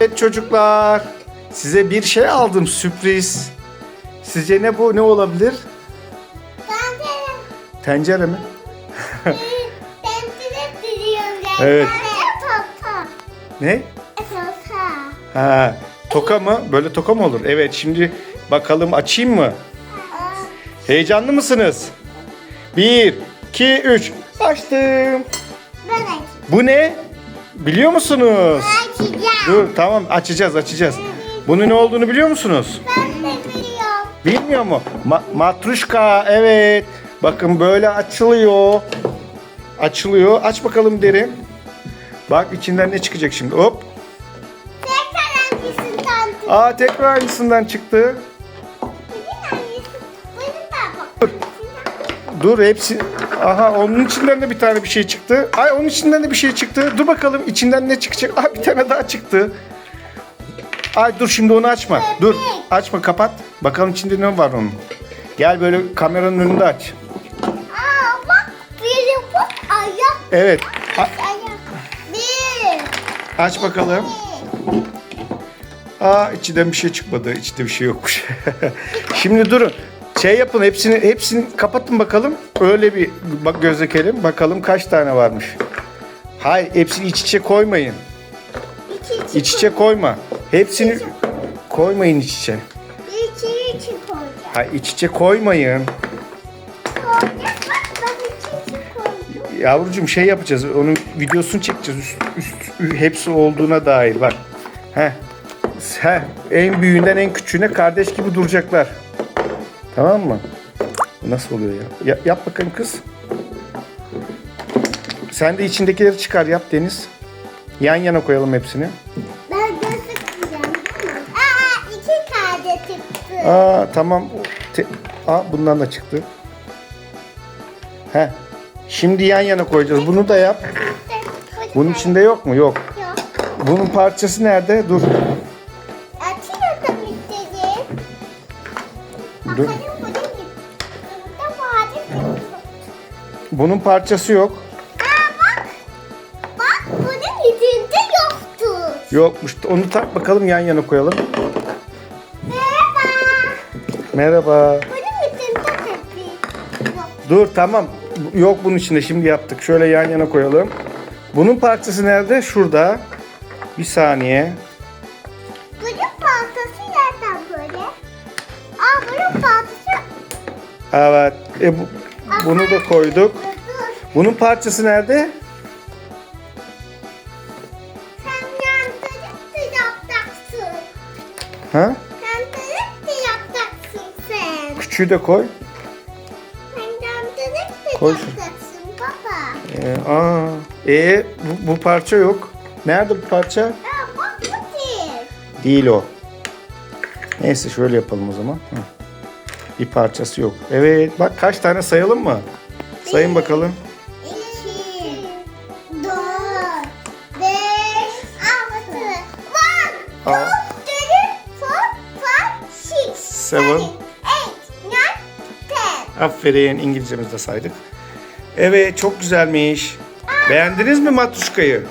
Evet çocuklar. Size bir şey aldım sürpriz. Sizce ne bu? Ne olabilir? Ben Tencere mi? de biliyorum. Evet. Ne? Topa. Ha, toka mı? Böyle toka mı olur? Evet şimdi bakalım açayım mı? Heyecanlı mısınız? Bir, iki, üç. Açtım. Bu ne? Biliyor musunuz? Açacağım. Dur tamam açacağız açacağız. Bunun ne olduğunu biliyor musunuz? Ben de biliyorum. Bilmiyor mu? Ma- matruşka evet. Bakın böyle açılıyor. Açılıyor. Aç bakalım derin. Bak içinden ne çıkacak şimdi? Hop. Tekrar hangisinden tut? Aa tekrar aynısından çıktı. Bugün hangisi? Bugün da bak. Dur. Dur hepsi. Aha onun içinden de bir tane bir şey çıktı. Ay onun içinden de bir şey çıktı. Dur bakalım içinden ne çıkacak? Aa bir tane daha çıktı. Ay dur şimdi onu açma. Dur açma kapat. Bakalım içinde ne var onun. Gel böyle kameranın önünde aç. Aa bak biri bu ayak. Evet. a- Ayak. Bir. aç bakalım. Aa içinden bir şey çıkmadı. İçinde bir şey yokmuş. Şimdi durun. Şey yapın hepsini hepsini kapatın bakalım. Öyle bir bak gözlekelim. Bakalım kaç tane varmış. Hayır hepsini iç içe koymayın. İki iki. İç içe koyma. Hepsini koymayın iç içe. İki iki koyacağım. Hayır iç içe koymayın. Yavrucuğum şey yapacağız. Onun videosunu çekeceğiz. Üst, üst, hepsi olduğuna dair bak. Heh. Heh. En büyüğünden en küçüğüne kardeş gibi duracaklar. Tamam mı? Nasıl oluyor ya? ya? Yap bakalım kız. Sen de içindekileri çıkar yap Deniz. Yan yana koyalım hepsini. Ben değil mi? Aa iki kade çıktı. Aa tamam. Te- Aa bundan da çıktı. Heh. Şimdi yan yana koyacağız. Bunu da yap. Bunun içinde yok mu? Yok. Bunun parçası nerede? Dur. Dur. Bunun parçası yok. Aa bak. Bak bunun içinde yoktu. Yokmuş. Onu tak bakalım yan yana koyalım. Merhaba. Merhaba. Bunun içinde tabii. Yok. Dur tamam. Yok bunun içinde şimdi yaptık. Şöyle yan yana koyalım. Bunun parçası nerede? Şurada. Bir saniye. Evet. E, bu, bunu da koyduk. Bunun parçası nerede? Sen yandırıp da yapacaksın. Ha? Yandırıp da yapacaksın sen. Küçüğü de koy. Sen yandırıp da Koy. yapacaksın baba. Ee, aa. E bu, bu parça yok. Nerede bu parça? Aa bak bu değil. Değil o. Neyse şöyle yapalım o zaman. Hı. Bir parçası yok. Evet bak kaç tane sayalım mı? Sayın bakalım. İki, dört, beş, altı, one, Aa. two, three, four, five, six, Seven. seven, eight, nine, ten. Aferin İngilizcemizi de saydık. Evet çok güzelmiş. Beğendiniz mi matruşkayı?